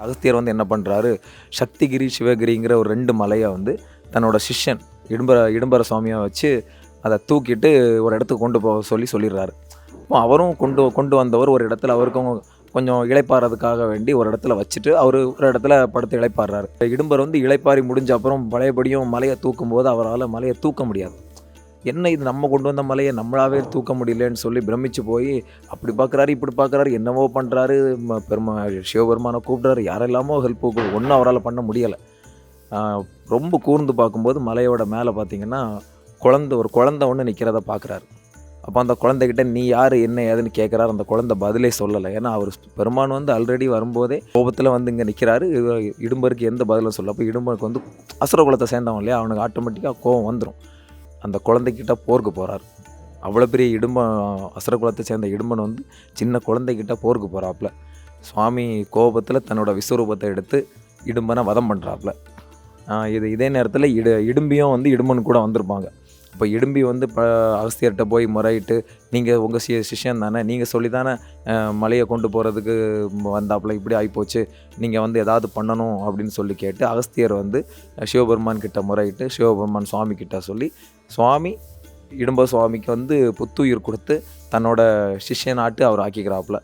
அகஸ்தியர் வந்து என்ன பண்ணுறாரு சக்திகிரி சிவகிரிங்கிற ஒரு ரெண்டு மலையை வந்து தன்னோட சிஷ்யன் இடும்பர இடும்பர சுவாமியை வச்சு அதை தூக்கிட்டு ஒரு இடத்துக்கு கொண்டு போக சொல்லி சொல்லிடுறாரு. அப்போ அவரும் கொண்டு கொண்டு வந்தவர் ஒரு இடத்துல அவருக்கும் கொஞ்சம் இழைப்பாடுறதுக்காக வேண்டி ஒரு இடத்துல வச்சுட்டு அவர் ஒரு இடத்துல படுத்து இழைப்பாடுறாரு இடும்பர் வந்து இழைப்பாரி முடிஞ்ச அப்புறம் பழையபடியும் மலையை தூக்கும் போது அவரால் மலையை தூக்க முடியாது. என்ன இது நம்ம கொண்டு வந்த மலையை நம்மளாவே தூக்க முடியலன்னு சொல்லி பிரமிச்சு போய் அப்படி பார்க்குறாரு இப்படி பார்க்குறாரு என்னவோ பண்ணுறாரு பெருமா சிவபெருமானை கூப்பிட்றாரு. யாரெல்லாமோ ஹெல்ப் ஒன்றும் அவரால் பண்ண முடியலை. ரொம்ப கூர்ந்து பார்க்கும்போது மலையோட மேலே பார்த்தீங்கன்னா குழந்த ஒரு குழந்தை ஒன்று நிற்கிறத பார்க்குறாரு அப்போ அந்த குழந்தைகிட்ட நீ யார்? என்ன ஏதுன்னு கேட்குறாரு அந்த குழந்தை பதிலே சொல்லலை. ஏன்னா அவர் பெருமான் வந்து ஆல்ரெடி வரும்போதே கோபத்தில் வந்து இங்கே நிற்கிறாரு இடும்பருக்கு எந்த பதிலும் சொல்ல அப்போ இடும்பருக்கு வந்து அசுர குலத்தை சேர்ந்தவன் இல்லையா? அவனுக்கு ஆட்டோமேட்டிக்காக கோவம் வந்துடும் அந்த குழந்தைக்கிட்ட போருக்கு போகிறார் அவ்வளோ பெரிய இடும்பன் அசுர குலத்தை சேர்ந்த இடும்பன் வந்து சின்ன குழந்தைக்கிட்ட போருக்கு போகிறாப்புல சுவாமி கோபத்தில் தன்னோட விஸ்வரூபத்தை எடுத்து இடும்பனை வதம் பண்ணுறாப்புல இது இதே நேரத்தில் இடு இடும்பியும் வந்து இடும்பன் கூட வந்திருப்பாங்க. இப்போ இடும்பி வந்து இப்போ அகஸ்தியர்கிட்ட போய் முறையிட்டு நீங்கள் உங்கள் சி சிஷ்யன் தானே நீங்கள் சொல்லி தானே மலையை கொண்டு போகிறதுக்கு வந்தாப்புல இப்படி ஆகிப்போச்சு நீங்கள் வந்து ஏதாவது பண்ணணும் அப்படின்னு சொல்லி கேட்டு அகஸ்தியர் வந்து சிவபெருமான் கிட்ட முறையிட்டு சிவபெருமான் சுவாமி கிட்ட சொல்லி சுவாமி இடும்ப சுவாமிக்கு வந்து புத்துயிர் கொடுத்து தன்னோட சிஷ்யனாட்டு அவர் ஆக்கிக்கிறாப்புல.